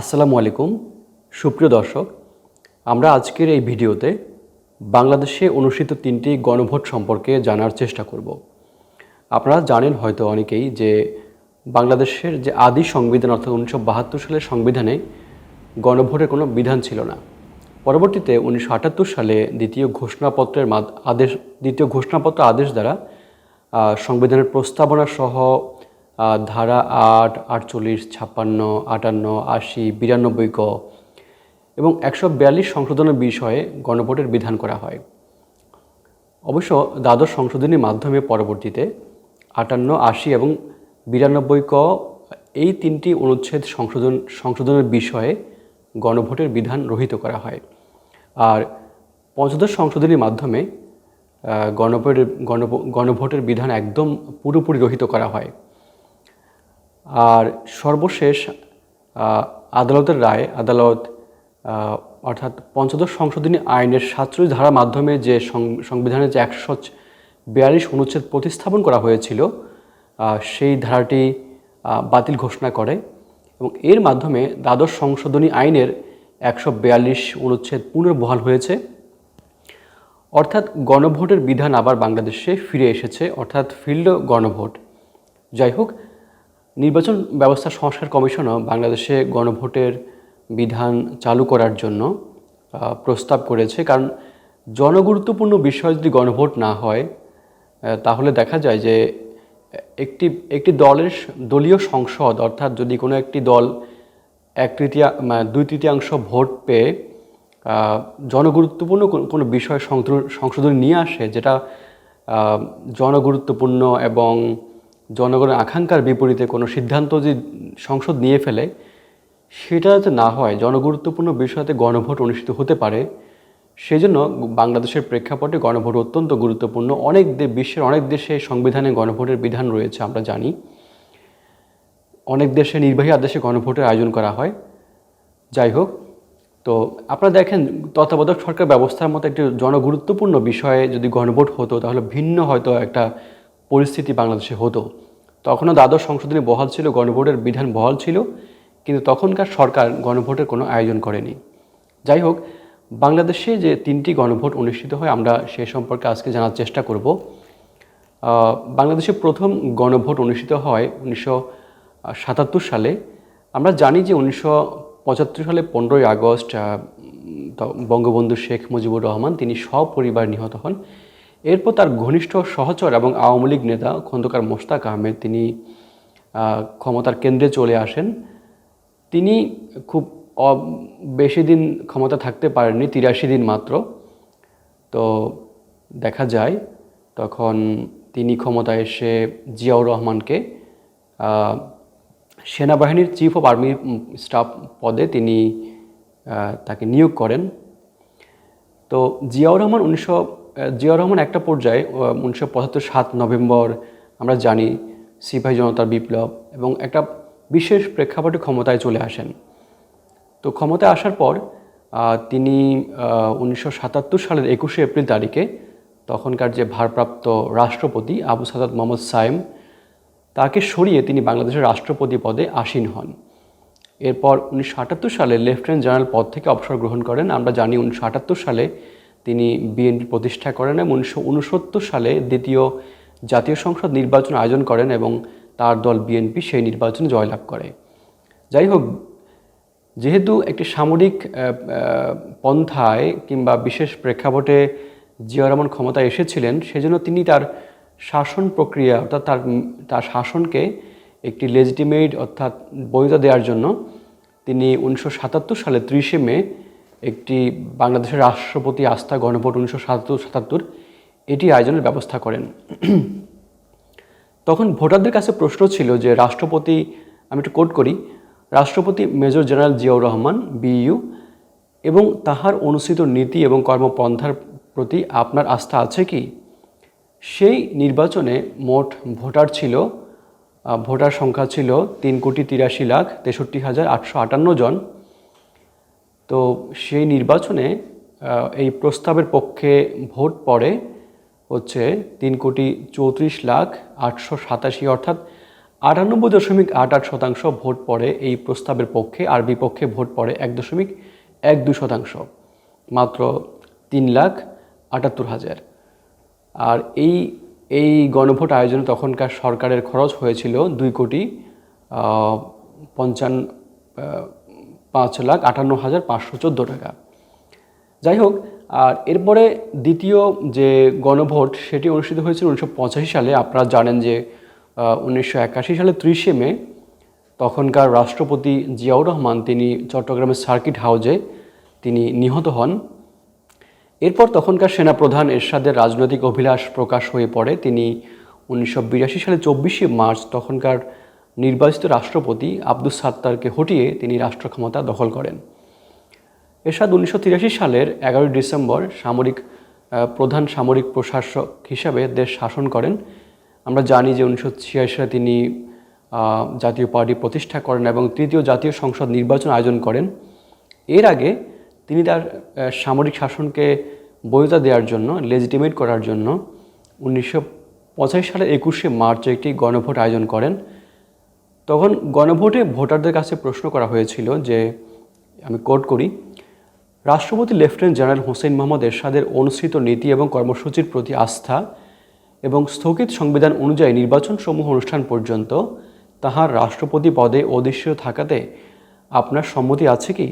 আসসালামু আলাইকুম। সুপ্রিয় দর্শক, আমরা আজকের এই ভিডিওতে বাংলাদেশে অনুষ্ঠিত তিনটি গণভোট সম্পর্কে জানার চেষ্টা করব। আপনারা জানেন হয়তো অনেকেই যে বাংলাদেশের যে আদি সংবিধান, অর্থাৎ উনিশশো বাহাত্তর সালের সংবিধানে গণভোটের কোনো বিধান ছিল না। পরবর্তীতে উনিশশো আটাত্তর সালে দ্বিতীয় ঘোষণাপত্রের আদেশ, দ্বিতীয় ঘোষণাপত্র আদেশ দ্বারা সংবিধানের প্রস্তাবনা সহ ধারা আট, আটচল্লিশ, ছাপ্পান্ন, আটান্ন, আশি, বিরানব্বই ক এবং একশো বিয়াল্লিশ সংশোধনের বিষয়ে গণভোটের বিধান করা হয়। অবশ্য দ্বাদশ সংশোধনীর মাধ্যমে পরবর্তীতে আটান্ন, আশি এবং বিরানব্বই ক এই তিনটি অনুচ্ছেদ সংশোধন সংশোধনের বিষয়ে গণভোটের বিধান রহিত করা হয়। আর পঞ্চদশ সংশোধনীর মাধ্যমে গণভোটের গণভ- গণভোটের বিধান একদম পুরোপুরি রহিত করা হয়। আর সর্বশেষ আদালতের রায়, আদালত অর্থাৎ পঞ্চদশ সংশোধনী আইনের সাতচল্লিশ ধারার মাধ্যমে যে সংবিধানের যে একশো বিয়াল্লিশ অনুচ্ছেদ প্রতিস্থাপন করা হয়েছিল সেই ধারাটি বাতিল ঘোষণা করে এবং এর মাধ্যমে দ্বাদশ সংশোধনী আইনের একশো বিয়াল্লিশ অনুচ্ছেদ পুনর্বহাল হয়েছে। অর্থাৎ গণভোটের বিধান আবার বাংলাদেশে ফিরে এসেছে, অর্থাৎ ফিল্ড গণভোট। যাই হোক নির্বাচন ব্যবস্থা সংস্কার কমিশনও বাংলাদেশে গণভোটের বিধান চালু করার জন্য প্রস্তাব করেছে। কারণ জনগুরুত্বপূর্ণ বিষয় যদি গণভোট না হয় তাহলে দেখা যায় যে একটি একটি দলের দলীয় সংসদ, অর্থাৎ যদি কোনো একটি দল এক তৃতীয়া মানে দুই তৃতীয়াংশ ভোট পেয়ে জনগুরুত্বপূর্ণ কোনো- কোনো বিষয় সংশোধন- নিয়ে আসে, যেটা জনগুরুত্বপূর্ণ এবং জনগণের আকাঙ্ক্ষার বিপরীতে কোনো সিদ্ধান্ত যদি সংসদ নিয়ে ফেলে, সেটা যাতে না হয়, জনগুরুত্বপূর্ণ বিষয়তে গণভোট অনুষ্ঠিত হতে পারে, সেজন্য বাংলাদেশের প্রেক্ষাপটে গণভোট অত্যন্ত গুরুত্বপূর্ণ। অনেক বিশ্বের অনেক দেশে সংবিধানে গণভোটের বিধান রয়েছে, আমরা জানি। অনেক দেশে নির্বাহী আদেশে গণভোটের আয়োজন করা হয়। যাই হোক, তো আপনারা দেখেন, তত্ত্বাবধায়ক সরকার ব্যবস্থার মতো একটি জনগুরুত্বপূর্ণ বিষয়ে যদি গণভোট হতো, তাহলে ভিন্ন হয়তো একটা পরিস্থিতি বাংলাদেশে হতো। তখনও দ্বাদশ সংশোধনী বহাল ছিল, গণভোটের বিধান বহাল ছিল, কিন্তু তখনকার সরকার গণভোটের কোনো আয়োজন করেনি। যাই হোক, বাংলাদেশে যে তিনটি গণভোট অনুষ্ঠিত হয়, আমরা সে সম্পর্কে আজকে জানার চেষ্টা করব। বাংলাদেশে প্রথম গণভোট অনুষ্ঠিত হয় উনিশশো সাতাত্তর সালে। আমরা জানি যে উনিশশো পঁচাত্তর সালে পনেরোই আগস্ট বঙ্গবন্ধু শেখ মুজিবুর রহমান, তিনি সপরিবার নিহত হন। এরপর তার ঘনিষ্ঠ সহচর এবং আওয়ামী লীগ নেতা খন্দকার মোশতাক আহমেদ, তিনি ক্ষমতার কেন্দ্রে চলে আসেন। তিনি খুব বেশি দিন ক্ষমতা থাকতে পারেননি, তিরাশি দিন মাত্র। তো দেখা যায়, তখন তিনি ক্ষমতায় এসে জিয়াউর রহমানকে সেনাবাহিনীর চিফ অফ আর্মি স্টাফ পদে তিনি তাকে নিয়োগ করেন। তো জিয়াউর রহমান উনিশশো জিয়াউর রহমান একটা পর্যায়ে উনিশশো পঁচাত্তর সাত নভেম্বর আমরা জানি সিপাহী জনতার বিপ্লব এবং একটা বিশেষ প্রেক্ষাপটে ক্ষমতায় চলে আসেন। তো ক্ষমতায় আসার পর তিনি উনিশশো সাতাত্তর সালের একুশে এপ্রিল তারিখে তখনকার যে ভারপ্রাপ্ত রাষ্ট্রপতি আবু সাদাত মোহাম্মদ সাইম তাকে সরিয়ে তিনি বাংলাদেশের রাষ্ট্রপতি পদে আসীন হন। এরপর উনিশশো আটাত্তর সালে লেফটেন্যান্ট জেনারেল পদ থেকে অবসর গ্রহণ করেন। আমরা জানি উনিশশো আটাত্তর সালে তিনি বিএনপি প্রতিষ্ঠা করেন এবং উনিশশো উনসত্তর সালে দ্বিতীয় জাতীয় সংসদ নির্বাচন আয়োজন করেন এবং তার দল বিএনপি সেই নির্বাচনে জয়লাভ করে। যাই হোক, যেহেতু একটি সামরিক পন্থায় কিংবা বিশেষ প্রেক্ষাপটে জিয়া রহমান ক্ষমতায় এসেছিলেন, সেজন্য তিনি তার শাসন প্রক্রিয়া অর্থাৎ তার তার শাসনকে একটি লেজিটিমেট অর্থাৎ বৈধতা দেওয়ার জন্য তিনি উনিশশো সাতাত্তর সালে ত্রিশে মে একটি বাংলাদেশের রাষ্ট্রপতি আস্থা গণভোট উনিশশো সাতাত্তর সাতাত্তর, এটি আয়োজনের ব্যবস্থা করেন। তখন ভোটারদের কাছে প্রশ্ন ছিল যে, রাষ্ট্রপতি, আমি একটু কোট করি, রাষ্ট্রপতি মেজর জেনারেল জিয়াউর রহমান বিইউ এবং তাহার অনুসৃত নীতি এবং কর্মপন্থার প্রতি আপনার আস্থা আছে কি? সেই নির্বাচনে মোট ভোটার ছিল ভোটার সংখ্যা ছিল তিন কোটি তিরাশি লাখ তেষট্টি হাজার আটশো আটান্ন জন। তো সেই নির্বাচনে এই প্রস্তাবের পক্ষে ভোট পড়ে হচ্ছে তিন কোটি চৌত্রিশ লাখ আটশো সাতাশি, অর্থাৎ আটানব্বই দশমিক আট আট শতাংশ ভোট পড়ে এই প্রস্তাবের পক্ষে, আর বিপক্ষে ভোট পড়ে এক দশমিক এক দুই শতাংশ, মাত্র তিন লাখ আটাত্তর হাজার। আর এই এই গণভোট আয়োজনে তখনকার সরকারের খরচ হয়েছিল দুই কোটি পঞ্চান্ন পাঁচ লাখ আটান্ন হাজার পাঁচশো চোদ্দ টাকা। যাই হোক আর এরপরে দ্বিতীয় যে গণভোট, সেটি অনুষ্ঠিত হয়েছিল উনিশশো পঁচাশি সালে। আপনারা জানেন যে উনিশশো একাশি সালে ত্রিশে মে, তখনকার রাষ্ট্রপতি জিয়াউর রহমান, তিনি চট্টগ্রামের সার্কিট হাউজে তিনি নিহত হন। এরপর তখনকার সেনাপ্রধান এরশাদের রাজনৈতিক অভিলাষ প্রকাশ হয়ে পড়ে। তিনি উনিশশো বিরাশি সালে চব্বিশে মার্চ, তখনকার নির্বাচিত রাষ্ট্রপতি আব্দুস সাত্তারকে হটিয়ে তিনি রাষ্ট্র ক্ষমতা দখল করেন। এরশাদ উনিশশো তিরাশি সালের এগারোই ডিসেম্বর সামরিক প্রধান সামরিক প্রশাসক হিসাবে দেশ শাসন করেন। আমরা জানি যে উনিশশো ছিয়াশি সালে তিনি জাতীয় পার্টি প্রতিষ্ঠা করেন এবং তৃতীয় জাতীয় সংসদ নির্বাচন আয়োজন করেন। এর আগে তিনি তার সামরিক শাসনকে বৈধতা দেওয়ার জন্য লেজিটিমেট করার জন্য উনিশশো পঁচাশি সালের একুশে মার্চ একটি গণভোট আয়োজন করেন। তখন গণভোটে ভোটারদের কাছে প্রশ্ন করা হয়েছিল যে, আমি কোট করি, রাষ্ট্রপতি লেফটেন্যান্ট জেনারেল হোসেন মোহাম্মদ এরশাদের অনুসৃত নীতি এবং কর্মসূচির প্রতি আস্থা এবং স্থগিত সংবিধান অনুযায়ী নির্বাচন সমূহ অনুষ্ঠান পর্যন্ত তাহার রাষ্ট্রপতি পদে অধিষ্ঠিত থাকাতে আপনার সম্মতি আছে কি?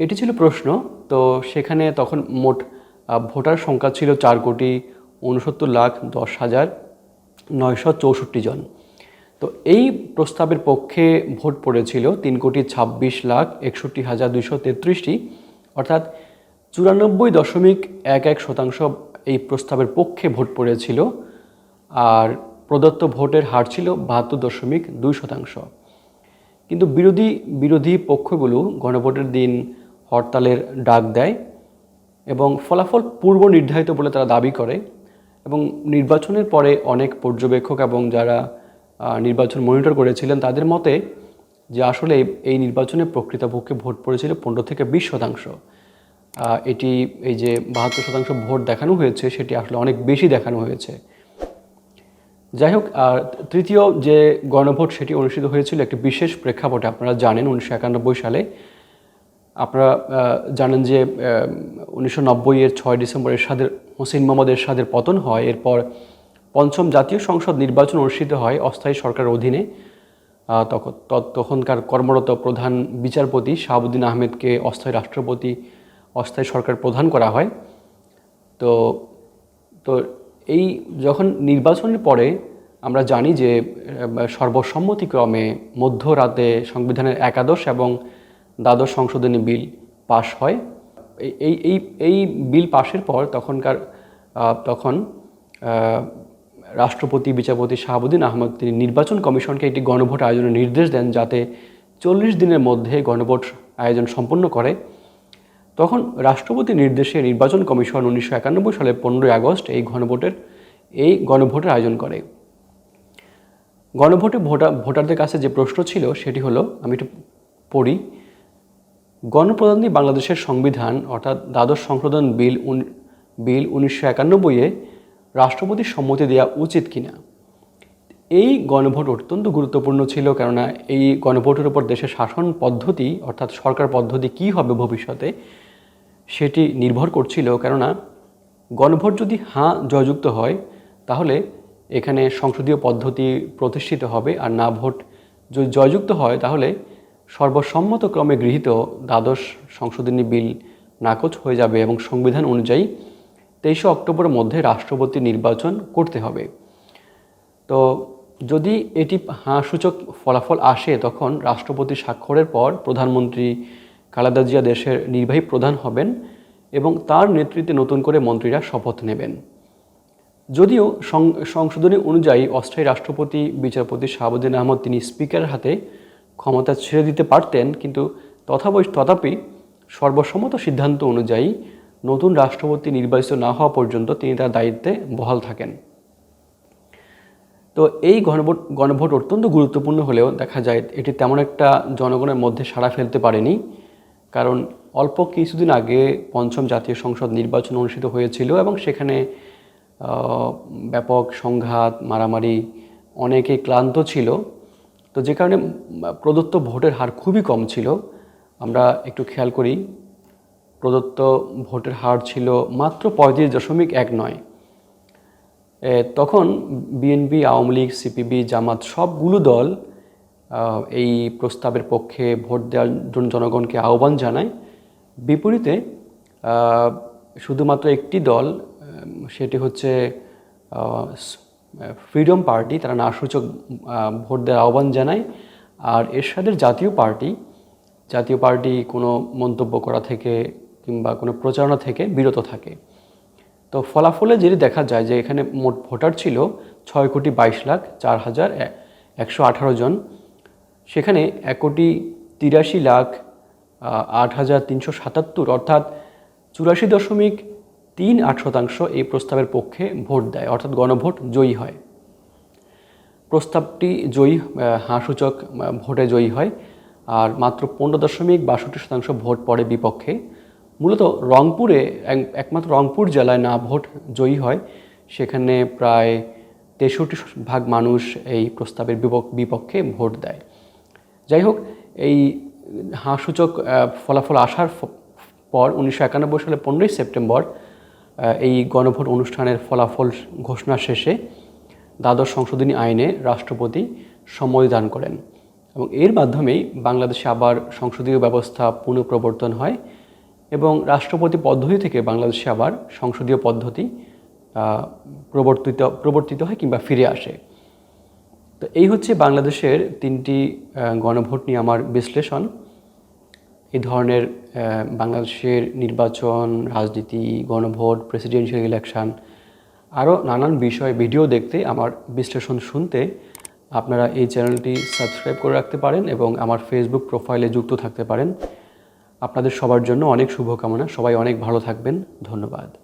এটি ছিল প্রশ্ন। তো সেখানে তখন মোট ভোটার সংখ্যা ছিল চার কোটি উনসত্তর লাখ দশ হাজার নয়শো চৌষট্টি জন। তো এই প্রস্তাবের পক্ষে ভোট পড়েছিল তিন কোটি ছাব্বিশ লাখ একষট্টি হাজার দুইশো তেত্রিশটি, অর্থাৎ চুরানব্বই দশমিক এক এক শতাংশ এই প্রস্তাবের পক্ষে ভোট পড়েছিল, আর প্রদত্ত ভোটের হার ছিল বাহাত্তর দশমিক দুই শতাংশ। কিন্তু বিরোধী বিরোধী পক্ষগুলো গণভোটের দিন হরতালের ডাক দেয় এবং ফলাফল পূর্ব নির্ধারিত বলে তারা দাবি করে এবং নির্বাচনের পরে অনেক পর্যবেক্ষক এবং যারা নির্বাচন মনিটর করেছিলেন, তাদের মতে যে আসলে এই- নির্বাচনে প্রকৃতপক্ষে ভোট পড়েছিল পনেরো থেকে বিশ শতাংশ। এটি এই যে বাহাত্তর শতাংশ ভোট দেখানো হয়েছে, সেটি আসলে অনেক বেশি দেখানো হয়েছে। যাই হোক তৃতীয় যে গণভোট, সেটি অনুষ্ঠিত হয়েছিল একটি বিশেষ প্রেক্ষাপটে, আপনারা জানেন উনিশশো একানব্বই সালে। আপনারা জানেন যে উনিশশো নব্বই এর ছয় ডিসেম্বর এরশাদের হোসেন মোহাম্মদ এরশাদের পতন হয়। এরপর পঞ্চম জাতীয় সংসদ নির্বাচন অনুষ্ঠিত হয় অস্থায়ী সরকারের অধীনে। তখন তখনকার কর্মরত প্রধান বিচারপতি শাহাবুদ্দিন আহমেদকে অস্থায়ী রাষ্ট্রপতি, অস্থায়ী সরকার প্রধান করা হয়। তো তো এই যখন নির্বাচনের পরে আমরা জানি যে সর্বসম্মতিক্রমে মধ্যরাতে সংবিধানের একাদশ এবং দ্বাদশ সংশোধনী বিল পাশ হয়। এই- এই এই বিল পাশের পর তখনকার তখন রাষ্ট্রপতি বিচারপতি শাহাবুদ্দিন আহমদ তিনি নির্বাচন কমিশনকে একটি গণভোট আয়োজনের নির্দেশ দেন যাতে চল্লিশ দিনের মধ্যে গণভোট আয়োজন সম্পন্ন করে। তখন রাষ্ট্রপতির নির্দেশে নির্বাচন কমিশন উনিশশো একানব্বই সালের পনেরোই আগস্ট এই গণভোটের এই গণভোটের আয়োজন করে। গণভোটে ভোটার ভোটারদের কাছে যে প্রশ্ন ছিল সেটি হলো, আমি একটু পড়ি, গণপ্রজাতন্ত্রী বাংলাদেশের সংবিধান অর্থাৎ দ্বাদশ সংশোধন বিল বিল উনিশশো একানব্বইয়ে রাষ্ট্রপতির সম্মতি দেওয়া উচিত কিনা? এই গণভোট অত্যন্ত গুরুত্বপূর্ণ ছিল, কেননা এই গণভোটের উপর দেশের শাসন পদ্ধতি, অর্থাৎ সরকার পদ্ধতি কী হবে ভবিষ্যতে, সেটি নির্ভর করছিল, কেননা গণভোট যদি হাঁ জয়যুক্ত হয়, তাহলে এখানে সংসদীয় পদ্ধতি প্রতিষ্ঠিত হবে, আর না ভোট যদি জয়যুক্ত হয়, তাহলে সর্বসম্মত ক্রমে গৃহীত দ্বাদশ সংশোধনী বিল নাকচ হয়ে যাবে এবং সংবিধান অনুযায়ী তেইশে অক্টোবরের মধ্যে রাষ্ট্রপতি নির্বাচন করতে হবে। তো যদি এটি হাঁ সূচক ফলাফল আসে, তখন রাষ্ট্রপতি স্বাক্ষরের পর প্রধানমন্ত্রী খালেদা জিয়া দেশের নির্বাহী প্রধান হবেন এবং তার নেতৃত্বে নতুন করে মন্ত্রীরা শপথ নেবেন। যদিও সংশোধনী অনুযায়ী অস্থায়ী রাষ্ট্রপতি বিচারপতি শাহাবুদ্দিন আহমদ তিনি স্পিকারের হাতে ক্ষমতা ছেড়ে দিতে পারতেন, কিন্তু তথাপি সর্বসম্মত সিদ্ধান্ত অনুযায়ী নতুন রাষ্ট্রপতি নির্বাচিত না হওয়া পর্যন্ত তিনি তার দায়িত্বে বহাল থাকেন। তো এই গণভোট গণভোট অত্যন্ত গুরুত্বপূর্ণ হলেও দেখা যায় এটি তেমন একটা জনগণের মধ্যে সাড়া ফেলতে পারেনি। কারণ অল্প কিছুদিন আগে পঞ্চম জাতীয় সংসদ নির্বাচন অনুষ্ঠিত হয়েছিল এবং সেখানে ব্যাপক সংঘাত, মারামারি অনেকে ক্লান্ত ছিল। তো যে কারণে প্রদত্ত ভোটের হার খুবই কম ছিল। আমরা একটু খেয়াল করি প্রদত্ত ভোটের হার ছিল মাত্র পঁয়ত্রিশ দশমিক এক নয়। তখন বিএনপি, আওয়ামী লীগ, সিপিবি, জামাত সবগুলো দল এই প্রস্তাবের পক্ষে ভোট দেওয়ার জন্য জনগণকে আহ্বান জানায়। বিপরীতে শুধুমাত্র একটি দল সেটি হচ্ছে ফ্রিডম পার্টি, তারা নাসূচক ভোট দেওয়ার আহ্বান জানায়। আর এরশাদের জাতীয় পার্টি জাতীয় পার্টি কোনো মন্তব্য করা থেকে কিংবা কোনো প্রচারণা থেকে বিরত থাকে। তো ফলাফলে যদি দেখা যায় যে এখানে মোট ভোটার ছিল ছয় কোটি বাইশ লাখ চার হাজার একশো আঠারো জন। সেখানে এক কোটি তিরাশি লাখ আট হাজার তিনশো সাতাত্তর অর্থাৎ চুরাশি দশমিক তিন আট শতাংশ এই প্রস্তাবের পক্ষে ভোট দেয়, অর্থাৎ গণভোট জয়ী হয়। প্রস্তাবটি জয়ী হাঁসূচক ভোটে জয়ী হয়। আর মাত্র পনেরো দশমিক বাষট্টি শতাংশ ভোট পড়ে বিপক্ষে। মূলত রংপুরে এক- একমাত্র রংপুর জেলায় না ভোট জয়ী হয়, সেখানে প্রায় তেষট্টি ভাগ মানুষ এই প্রস্তাবের বিপক- বিপক্ষে ভোট দেয়। যাই হোক, এই হাঁসূচক ফলাফল আসার পর উনিশশো একানব্বই সালে পনেরোই সেপ্টেম্বর এই গণভোট অনুষ্ঠানের ফলাফল ঘোষণা শেষে দ্বাদশ সংশোধনী আইনে রাষ্ট্রপতি সম্মতি দান করেন এবং এর মাধ্যমেই বাংলাদেশে আবার সংসদীয় ব্যবস্থা পুনঃপ্রবর্তন হয়। এবং রাষ্ট্রপতি পদ্ধতি থেকে বাংলাদেশে আবার সংসদীয় পদ্ধতি প্রবর্তিত প্রবর্তিত হয় কিংবা ফিরে আসে। তো এই হচ্ছে বাংলাদেশের তিনটি গণভোট নিয়ে আমার বিশ্লেষণ। এই ধরনের বাংলাদেশের নির্বাচন, রাজনীতি, গণভোট প্রেসিডেন্সিয়াল ইলেকশন আরও নানান বিষয়, ভিডিও দেখতে, আমার বিশ্লেষণ শুনতে আপনারা এই চ্যানেলটি সাবস্ক্রাইব করে রাখতে পারেন এবং আমার ফেসবুক প্রোফাইলে যুক্ত থাকতে পারেন। আপনাদের সবার জন্য অনেক শুভকামনা। সবাই অনেক ভালো থাকবেন। ধন্যবাদ।